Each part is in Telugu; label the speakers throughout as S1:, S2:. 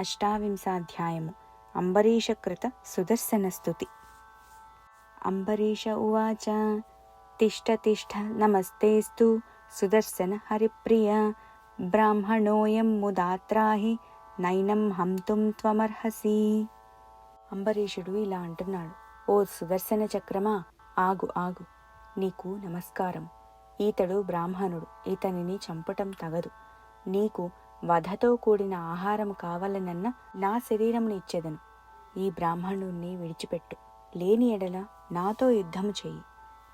S1: అష్టావింశాధ్యాయము. అంబరీషకృత సుదర్శనస్తుతి అంబరీష ఉవాచ తిష్ట తిష్ట నమస్తేస్తు సుదర్శన హరిప్రియ. బ్రాహ్మణోయం ముదాత్రాహి నైనం హంతుం త్వమర్హసి. అంబరీషుడు ఇలా అంటున్నాడు ఓ సుదర్శన చక్రమా ఆగు ఆగు నీకు నమస్కారం. ఈతడు బ్రాహ్మణుడు ఇతనిని చంపటం తగదు. నీకు వధతో కూడిన ఆహారం కావాలనన్న నా శరీరమును ఇచ్చేదను. ఈ బ్రాహ్మణుణ్ణి విడిచిపెట్టు. లేని ఎడల నాతో యుద్ధము చెయ్యి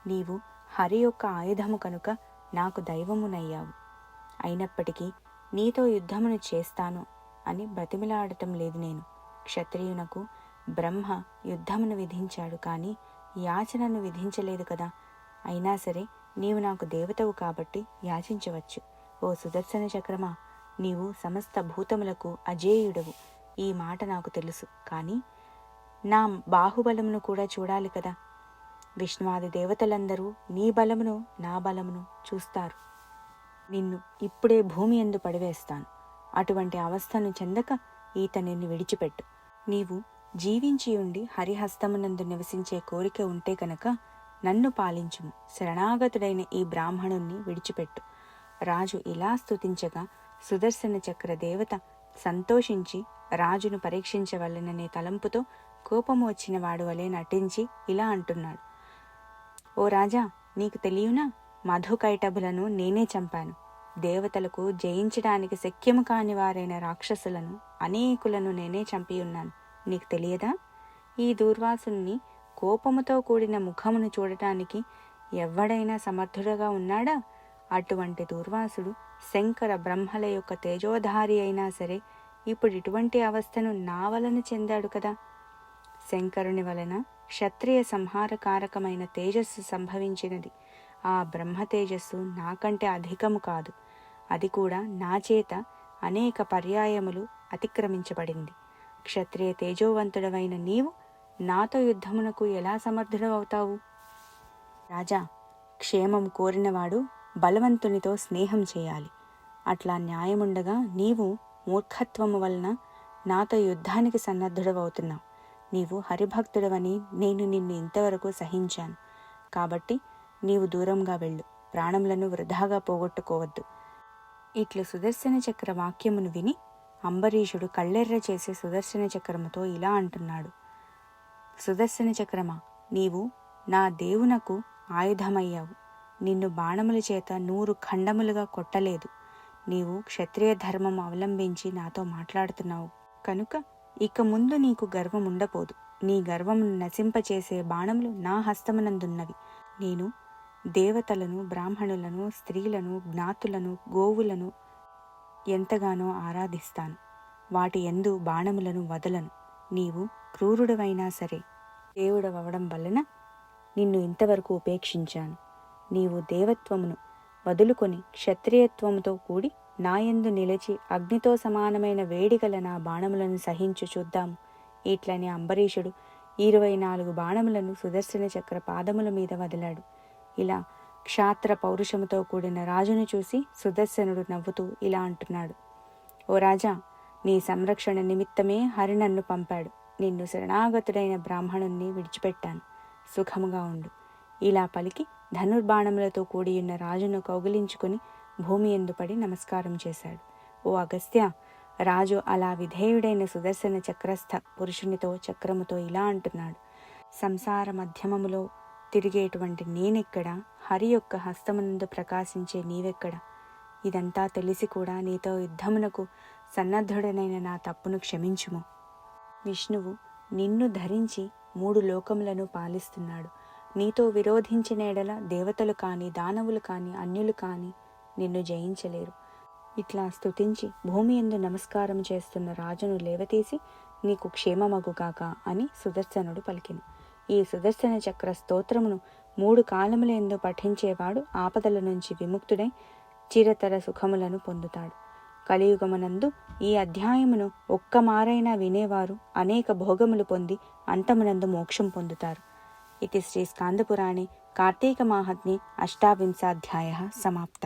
S1: నీవు హరి యొక్క ఆయుధము కనుక నాకు దైవమునయ్యావు. అయినప్పటికీ నీతో యుద్ధమును చేస్తాను అని బ్రతిమిలాడటం లేదు నేను. క్షత్రియునకు బ్రహ్మ యుద్ధమును విధించాడు కానీ యాచనను విధించలేదు కదా. అయినా సరే నీవు నాకు దేవతవు కాబట్టి యాచించవచ్చు. ఓ సుదర్శన చక్రమా నీవు సమస్త భూతములకు అజేయుడవు. ఈ మాట నాకు తెలుసు. కానీ నా బాహుబలమును కూడా చూడాలి కదా? విష్ణువాది దేవతలందరూ నీ బలమును నా బలమును చూస్తారు. నిన్ను ఇప్పుడే భూమి ఎందు పడివేస్తాను. అటువంటి అవస్థను చెందక ఈత నిన్ను విడిచిపెట్టు. నీవు జీవించి ఉండి హరిహస్తమునందు నివసించే కోరిక ఉంటే కనుక నన్ను పాలించుము. శరణాగతుడైన ఈ బ్రాహ్మణుణ్ణి విడిచిపెట్టు. రాజు ఇలా స్తుతించగా సుదర్శన చక్ర దేవత సంతోషించి రాజును పరీక్షించవలననే తలంపుతో కోపం వచ్చిన వాడు వలె నటించి ఇలా అంటున్నాడు. ఓ రాజా నీకు తెలియనా? మధుకైటభులను నేనే చంపాను. దేవతలకు జయించడానికి శక్యము కాని వారైన రాక్షసులను అనేకులను నేనే చంపి ఉన్నాను. నీకు తెలియదా? ఈ దూర్వాసుని కోపముతో కూడిన ముఖమును చూడటానికి ఎవడైనా సమర్థుడుగా ఉన్నాడా? అటువంటి దూర్వాసుడు శంకర బ్రహ్మల యొక్క తేజోధారి అయినా సరే ఇప్పుడు ఇటువంటి అవస్థను నా వలన చెందాడు కదా. శంకరుని వలన క్షత్రియ సంహారకారకమైన తేజస్సు సంభవించినది. ఆ బ్రహ్మ తేజస్సు నాకంటే అధికము కాదు. అది కూడా నా చేత అనేక పర్యాయములు అతిక్రమించబడింది. క్షత్రియ తేజోవంతుడవైన నీవు నాతో యుద్ధమునకు ఎలా సమర్థుడవవుతావు? రాజా క్షేమం కోరినవాడు బలవంతునితో స్నేహం చేయాలి. అట్లా న్యాయముండగా నీవు మూర్ఖత్వము వలన నాతో యుద్ధానికి సన్నద్ధుడవవుతున్నావు. నీవు హరిభక్తుడవని నేను నిన్ను ఇంతవరకు సహించాను. కాబట్టి నీవు దూరంగా వెళ్ళు. ప్రాణములను వృధాగా పోగొట్టుకోవద్దు. ఇట్లు సుదర్శన చక్ర వాక్యమును విని అంబరీషుడు కళ్ళెర్ర చేసే సుదర్శన చక్రముతో ఇలా అంటున్నాడు. సుదర్శన చక్రమా నీవు నా దేవునకు ఆయుధమయ్యావు. నిన్ను బాణముల చేత నూరు ఖండములుగా కొట్టలేదు. నీవు క్షత్రియ ధర్మం అవలంబించి నాతో మాట్లాడుతున్నావు. కనుక ఇక ముందు నీకు గర్వం ఉండపోదు. నీ గర్వమును నశింపచేసే బాణములు నా హస్తమునందున్నవి. నేను దేవతలను బ్రాహ్మణులను స్త్రీలను జ్ఞాతులను గోవులను ఎంతగానో ఆరాధిస్తాను. వాటి ఎందు బాణములను వదలను. నీవు క్రూరుడవైనా సరే దేవుడవడం వలన నిన్ను ఇంతవరకు ఉపేక్షించాను. నీవు దేవత్వమును వదులుకొని క్షత్రియత్వముతో కూడి నాయందు నిలిచి అగ్నితో సమానమైన వేడిగల నా బాణములను సహించు చూద్దాము. ఇట్లని అంబరీషుడు ఇరవై నాలుగు బాణములను సుదర్శన చక్ర పాదముల మీద వదిలాడు. ఇలా క్షాత్ర పౌరుషముతో కూడిన రాజును చూసి సుదర్శనుడు నవ్వుతూ ఇలా అంటున్నాడు. ఓ రాజా నీ సంరక్షణ నిమిత్తమే హరి నన్ను పంపాడు. నిన్ను శరణాగతుడైన బ్రాహ్మణుణ్ణి విడిచిపెట్టాను. సుఖముగా ఉండు. ఇలా పలికి ధనుర్బాణములతో కూడియున్న రాజును కౌగిలించుకుని భూమి ఎందుపడి నమస్కారం చేశాడు. ఓ అగస్త్య రాజు అలా విధేయుడైన సుదర్శన చక్రస్థ పురుషునితో చక్రముతో ఇలా అంటున్నాడు. సంసార మధ్యమములో తిరిగేటువంటి నేనెక్కడ? హరి యొక్క హస్తమునందు ప్రకాశించే నీవెక్కడ? ఇదంతా తెలిసి కూడా నీతో యుద్ధమునకు సన్నద్ధుడనైన నా తప్పును క్షమించుము. విష్ణువు నిన్ను ధరించి మూడు లోకములను పాలిస్తున్నాడు. నీతో విరోధించిన ఎడల దేవతలు కానీ దానవులు కానీ అన్యులు కానీ నిన్ను జయించలేరు. ఇట్లా స్తుతించి భూమి ఎందు నమస్కారం చేస్తున్న రాజును లేవతీసి నీకు క్షేమమగుగాక అని సుదర్శనుడు పలికిను. ఈ సుదర్శన చక్ర స్తోత్రమును మూడు కాలములందు పఠించేవాడు ఆపదల నుంచి విముక్తుడై చిరతర సుఖములను పొందుతాడు. కలియుగమునందు ఈ అధ్యాయమును ఒక్క మారైనా వినేవారు అనేక భోగములు పొంది అంతమునందు మోక్షం పొందుతారు. ఇది శ్రీ స్కాందపురాణే కార్తీక మాహత్మ్ये అష్టావింశాధ్యాయ సమాప్త